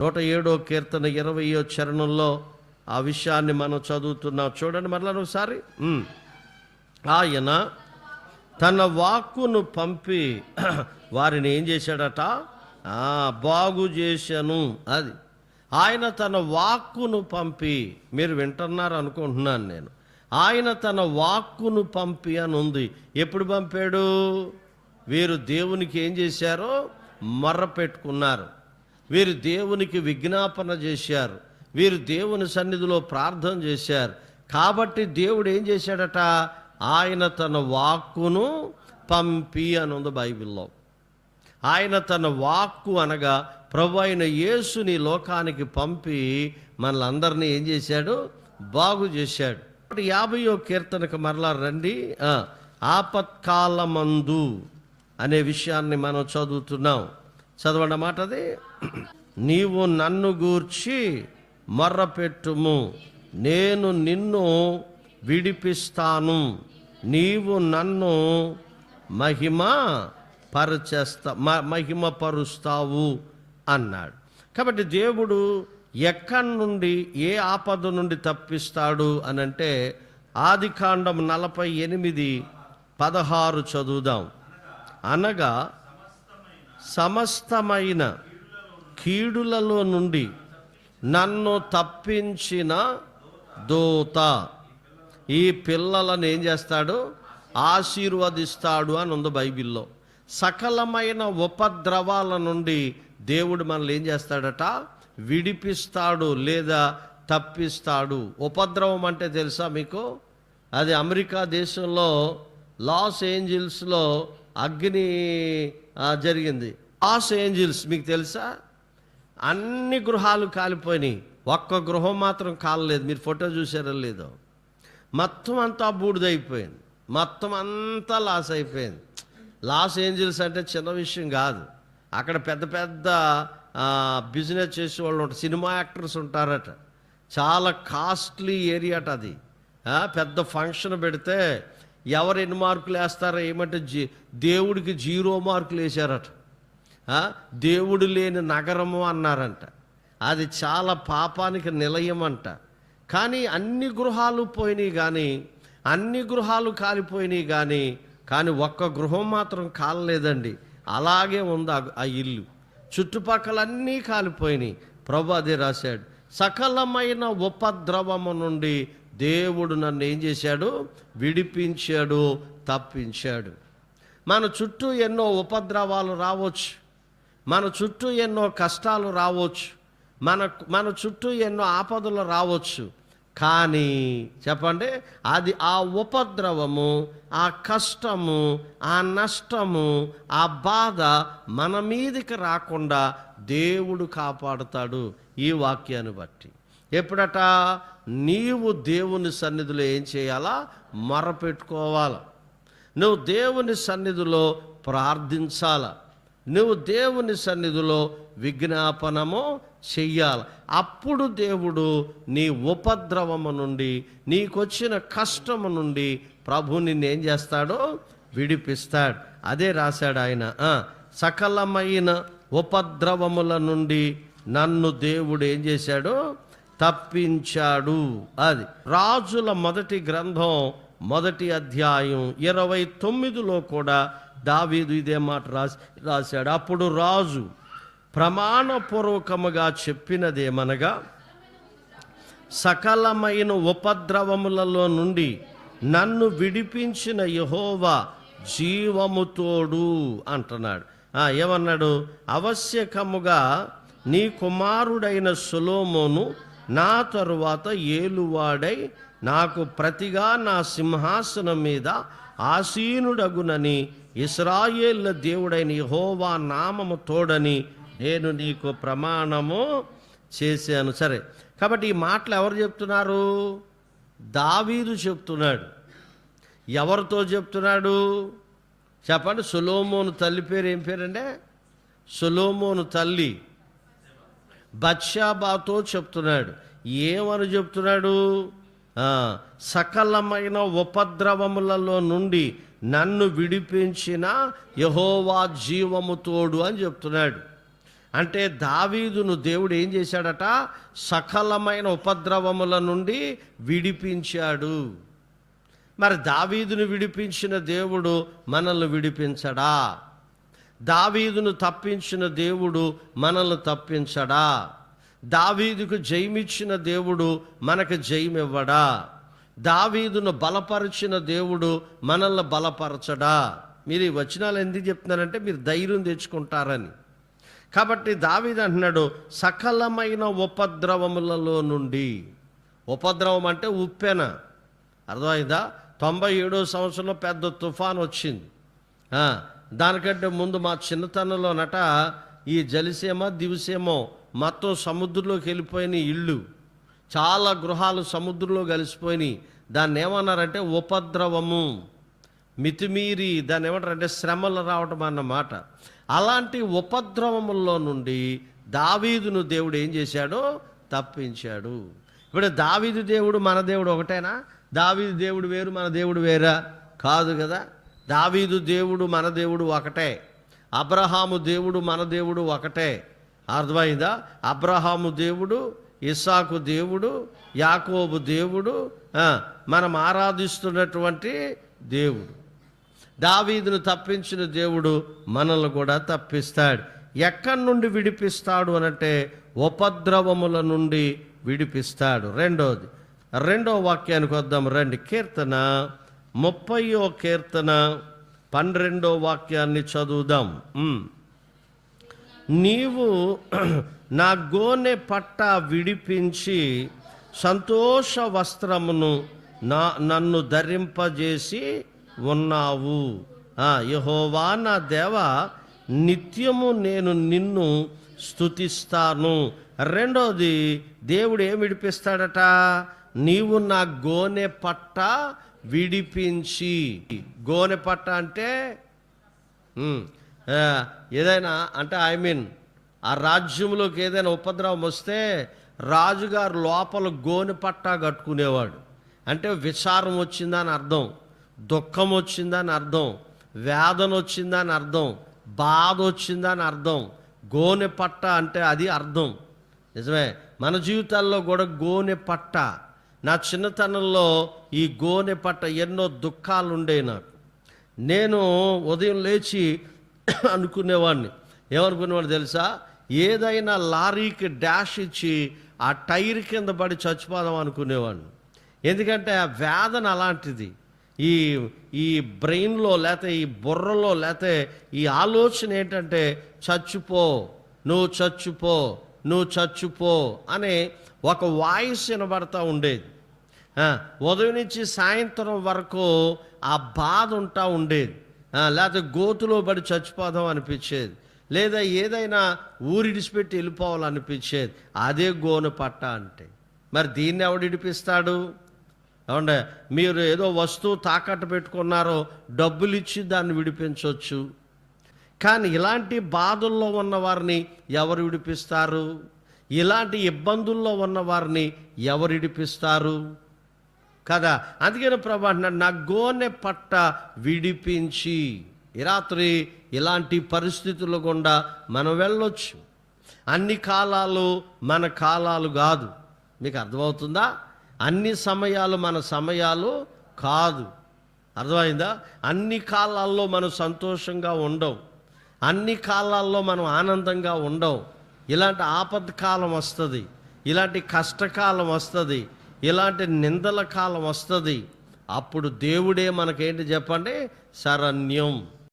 నూట ఏడో కీర్తన ఇరవయో చరణంలో ఆ విషయాన్ని మనం చదువుతున్నాం. చూడండి మరలా ఒకసారి. ఆయన తన వాక్కును పంపి వారిని ఏం చేశాడట? బాగు చేశాను అది. ఆయన తన వాక్కును పంపి మీరు వింటున్నారు అనుకుంటున్నాను నేను. ఆయన తన వాక్కును పంపి అని ఉంది. ఎప్పుడు పంపాడు? వీరు దేవునికి ఏం చేశారో? మర్ర పెట్టుకున్నారు. వీరు దేవునికి విజ్ఞాపన చేశారు. వీరు దేవుని సన్నిధిలో ప్రార్థన చేశారు. కాబట్టి దేవుడు ఏం చేశాడట? ఆయన తన వాక్కును పంపి అని ఉంది బైబిల్లో. ఆయన తన వాక్కు అనగా ప్రభు అయిన యేసుని లోకానికి పంపి మనలందరినీ ఏం చేశాడు? బాగు చేశాడు. యాభయో కీర్తనకు మరలా రండి. ఆ, ఆపత్కాలమందు అనే విషయాన్ని మనం చదువుతున్నాం. చదవండి మాట అది. నీవు నన్ను గూర్చి మర్రపెట్టుము. నేను నిన్ను విడిపిస్తాను. నీవు నన్ను మహిమ పరచేస్తా మ- మహిమ పరుస్తావు అన్నాడు. కాబట్టి దేవుడు ఎక్కడి నుండి ఏ ఆపద నుండి తప్పిస్తాడు అని అంటే ఆది కాండం నలభై ఎనిమిది పదహారు చదువుదాం. అనగా సమస్తమైన కీడులలో నుండి నన్ను తప్పించిన దూత. ఈ పిల్లలను ఏం చేస్తాడు? ఆశీర్వదిస్తాడు అని ఉంది బైబిల్లో. సకలమైన ఉపద్రవాల నుండి దేవుడు మనల్ని ఏం చేస్తాడట? విడిపిస్తాడు లేదా తప్పిస్తాడు. ఉపద్రవం అంటే తెలుసా మీకు? అది అమెరికా దేశంలో లాస్ ఏంజిల్స్లో అగ్ని జరిగింది. లాస్ ఏంజిల్స్ మీకు తెలుసా? అన్ని గృహాలు కాలిపోయినాయి. ఒక్క గృహం మాత్రం కాలలేదు. మీరు ఫోటో చూసారో లేదో. మొత్తం అంతా బూడిదైపోయింది. మొత్తం అంతా లాస్ అయిపోయింది. లాస్ ఏంజిల్స్ అంటే చిన్న విషయం కాదు. అక్కడ పెద్ద పెద్ద బిజినెస్ చేసే వాళ్ళు ఉంటారు. సినిమా యాక్టర్స్ ఉంటారట. చాలా కాస్ట్లీ ఏరియాట అది. పెద్ద ఫంక్షన్ పెడితే ఎవరు ఎన్ని మార్కులు వేస్తారో ఏమంటే జీ దేవుడికి జీరో మార్కులు వేశారట. దేవుడు లేని నగరము అన్నారంట. అది చాలా పాపానికి నిలయం అంట. కానీ అన్ని గృహాలు పోయినాయి కానీ అన్ని గృహాలు కాలిపోయినాయి కానీ కానీ ఒక్క గృహం మాత్రం కాలలేదండి. అలాగే ఉంది ఆ- ఆ ఇల్లు. చుట్టుపక్కలన్నీ కాలిపోయినాయి. ప్రభు అదే రాశాడు. సకలమైన ఉపద్రవము నుండి దేవుడు నన్ను ఏం చేశాడు? విడిపించాడు తప్పించాడు. మన చుట్టూ ఎన్నో ఉపద్రవాలు రావచ్చు. మన చుట్టూ ఎన్నో కష్టాలు రావచ్చు. మన మన చుట్టూ ఎన్నో ఆపదలు రావచ్చు. కానీ చెప్పండి అది ఆ ఉపద్రవము ఆ కష్టము ఆ నష్టము ఆ బాధ మన మీదికి రాకుండా దేవుడు కాపాడుతాడు ఈ వాక్యాన్ని బట్టి. ఎప్పుడట? నీవు దేవుని సన్నిధిలో ఏం చేయాలా? మొరపెట్టుకోవాలా. నువ్వు దేవుని సన్నిధిలో ప్రార్థించాల. నువ్వు దేవుని సన్నిధిలో విజ్ఞాపనము చెయ్యాలి. అప్పుడు దేవుడు నీ ఉపద్రవము నుండి నీకొచ్చిన కష్టము నుండి ప్రభు నిన్ను ఏం చేస్తాడో? విడిపిస్తాడు. అదే రాశాడు ఆయన. సకలమైన ఉపద్రవముల నుండి నన్ను దేవుడు ఏం చేశాడు? తప్పించాడు. అది రాజుల మొదటి గ్రంథం మొదటి అధ్యాయం ఇరవై తొమ్మిదిలో కూడా దావీదు ఇదే మాట రాసి రాశాడు. అప్పుడు రాజు ప్రమాణపూర్వకముగా చెప్పినదేమనగా సకలమైన ఉపద్రవములలో నుండి నన్ను విడిపించిన యహోవా జీవముతోడు అంటున్నాడు. ఏమన్నాడు? అవశ్యకముగా నీ కుమారుడైన సొలోమోను నా తరువాత ఏలువాడై నాకు ప్రతిగా నా సింహాసనం మీద ఆసీనుడగునని ఇస్రాయేళ్ళ దేవుడైన హోవా నామము తోడని నేను నీకు ప్రమాణము చేశాను. సరే కాబట్టి ఈ మాటలు ఎవరు చెప్తున్నారు? దావీదు చెప్తున్నాడు. ఎవరితో చెప్తున్నాడు? చెప్పండి సులోమోను తల్లి పేరు ఏం పేరంటే సులోమోను తల్లి. బత్షాబాతో చెప్తున్నాడు. ఏమని చెప్తున్నాడు? సకలమైన ఉపద్రవములలో నుండి నన్ను విడిపించిన యహోవా జీవము తోడు అని చెప్తున్నాడు. అంటే దావీదును దేవుడు ఏం చేశాడట? సకలమైన ఉపద్రవముల నుండి విడిపించాడు. మరి దావీదును విడిపించిన దేవుడు మనల్ని విడిపించడా? దావీదును తప్పించిన దేవుడు మనల్ని తప్పించడా? దావీదుకు జయమిచ్చిన దేవుడు మనకు జయమివ్వడా? దావీదును బలపరిచిన దేవుడు మనల్ని బలపరచడా? మీరు ఈ వచనాలు ఎందుకు చెప్తున్నారంటే మీరు ధైర్యం తెచ్చుకుంటారని. కాబట్టి దావీదు అంటున్నాడు సకలమైన ఉపద్రవములలో నుండి. ఉపద్రవం అంటే ఉప్పెన. అర్థమైందా? తొంభై ఏడో సంవత్సరంలో పెద్ద తుఫాన్ వచ్చింది. దానికంటే ముందు మా చిన్నతనంలోనట ఈ జలసీమ దివిసేమో మొత్తం సముద్రంలోకి వెళ్ళిపోయిన ఇళ్ళు. చాలా గృహాలు సముద్రంలో కలిసిపోయినాయి. దాన్ని ఏమన్నారంటే ఉపద్రవము. మితిమీరి దాన్ని ఏమంటారంటే శ్రమలు రావటం అన్నమాట. అలాంటి ఉపద్రవముల్లో నుండి దావీదును దేవుడు ఏం చేశాడో? తప్పించాడు. ఇప్పుడు దావీదు దేవుడు మన దేవుడు ఒకటేనా? దావీదు దేవుడు వేరు మన దేవుడు వేరా? కాదు కదా? దావీదు దేవుడు మన దేవుడు ఒకటే. అబ్రహాము దేవుడు మన దేవుడు ఒకటే. అర్థమైందా? అబ్రహాము దేవుడు ఇస్సాకు దేవుడు యాకోబు దేవుడు మనం ఆరాధిస్తున్నటువంటి దేవుడు. దావీదును తప్పించిన దేవుడు మనల్ని కూడా తప్పిస్తాడు. ఎక్కడి నుండి విడిపిస్తాడు అనంటే ఉపద్రవముల నుండి విడిపిస్తాడు. రెండోది రెండో వాక్యానికి వద్దాం. రండి కీర్తన ముప్పయో కీర్తన పన్నెండో వాక్యాన్ని చదువుదాం. నీవు నా గోనె పట్ట విడిపించి సంతోష వస్త్రమును నా నన్ను ధరింపజేసి ఉన్నావు. యహోవా నా దేవ నిత్యము నేను నిన్ను స్తుతిస్తాను. రెండోది దేవుడు ఏమి విడిపిస్తాడట? నీవు నా గోనె పట్ట విడిపించి. గోనె పట్ట అంటే ఏదైనా అంటే ఐ మీన్ ఆ రాజ్యంలోకి ఏదైనా ఉపద్రవం వస్తే రాజుగారు లోపల గోనె పట్టా కట్టుకునేవాడు. అంటే విచారం వచ్చిందని అర్థం దుఃఖం వచ్చిందని అర్థం వేదన వచ్చిందని అర్థం బాధ వచ్చిందని అర్థం. గోనె పట్ట అంటే అది అర్థం. నిజమే? మన జీవితాల్లో కూడా గోనె పట్ట నా చిన్నతనంలో ఈ గోనె పట్ట ఎన్నో దుఃఖాలు ఉండేవి నాకు. నేను ఉదయం లేచి అనుకునేవాడిని ఏమనుకునేవాడు తెలుసా? ఏదైనా లారీకి డాష్ ఇచ్చి ఆ టైర్ కింద పడి చచ్చిపోదాం అనుకునేవాడిని ఎందుకంటే ఆ వేదన అలాంటిది. ఈ ఈ బ్రెయిన్లో లేకపోతే ఈ బుర్రలో లేకపోతే ఈ ఆలోచన ఏంటంటే చచ్చిపో నువ్వు చచ్చిపో నువ్వు చచ్చిపో అనే ఒక వాయిస్ వినబడతా ఉండేది. ఉదయం నుంచి సాయంత్రం వరకు ఆ బాధ ఉంటా ఉండేది. లేకపోతే గోతులో పడి చచ్చిపోదాం అనిపించేది. లేదా ఏదైనా ఊరిడిచిపెట్టి వెళ్ళిపోవాలనిపించేది. అదే గోను పట్ట అంటే. మరి దీన్ని ఎవడు ఇడిపిస్తాడు అవునండి మీరు ఏదో వస్తువు తాకట్టు పెట్టుకున్నారో డబ్బులు ఇచ్చి దాన్ని విడిపించవచ్చు కానీ ఇలాంటి బాధల్లో ఉన్న వారిని ఎవరు విడిపిస్తారు? ఇలాంటి ఇబ్బందుల్లో ఉన్న వారిని ఎవరిడిపిస్తారు? కదా అందుకని ప్రభా అంటున్నాడు నా గోనె పట్ట విడిపించి ఈ రాత్రి ఇలాంటి పరిస్థితుల గుండా మనం వెళ్ళొచ్చు. అన్ని కాలాలు మన కాలాలు కాదు. మీకు అర్థమవుతుందా? అన్ని సమయాలు మన సమయాలు కాదు. అర్థమైందా? అన్ని కాలాల్లో మనం సంతోషంగా ఉండవు. అన్ని కాలాల్లో మనం ఆనందంగా ఉండవు. ఇలాంటి ఆపత్కాలం వస్తుంది ఇలాంటి కష్టకాలం వస్తుంది ఇలాంటి నిందల కాలం వస్తుంది. అప్పుడు దేవుడే మనకేంటి చెప్పండి? శరణ్యం.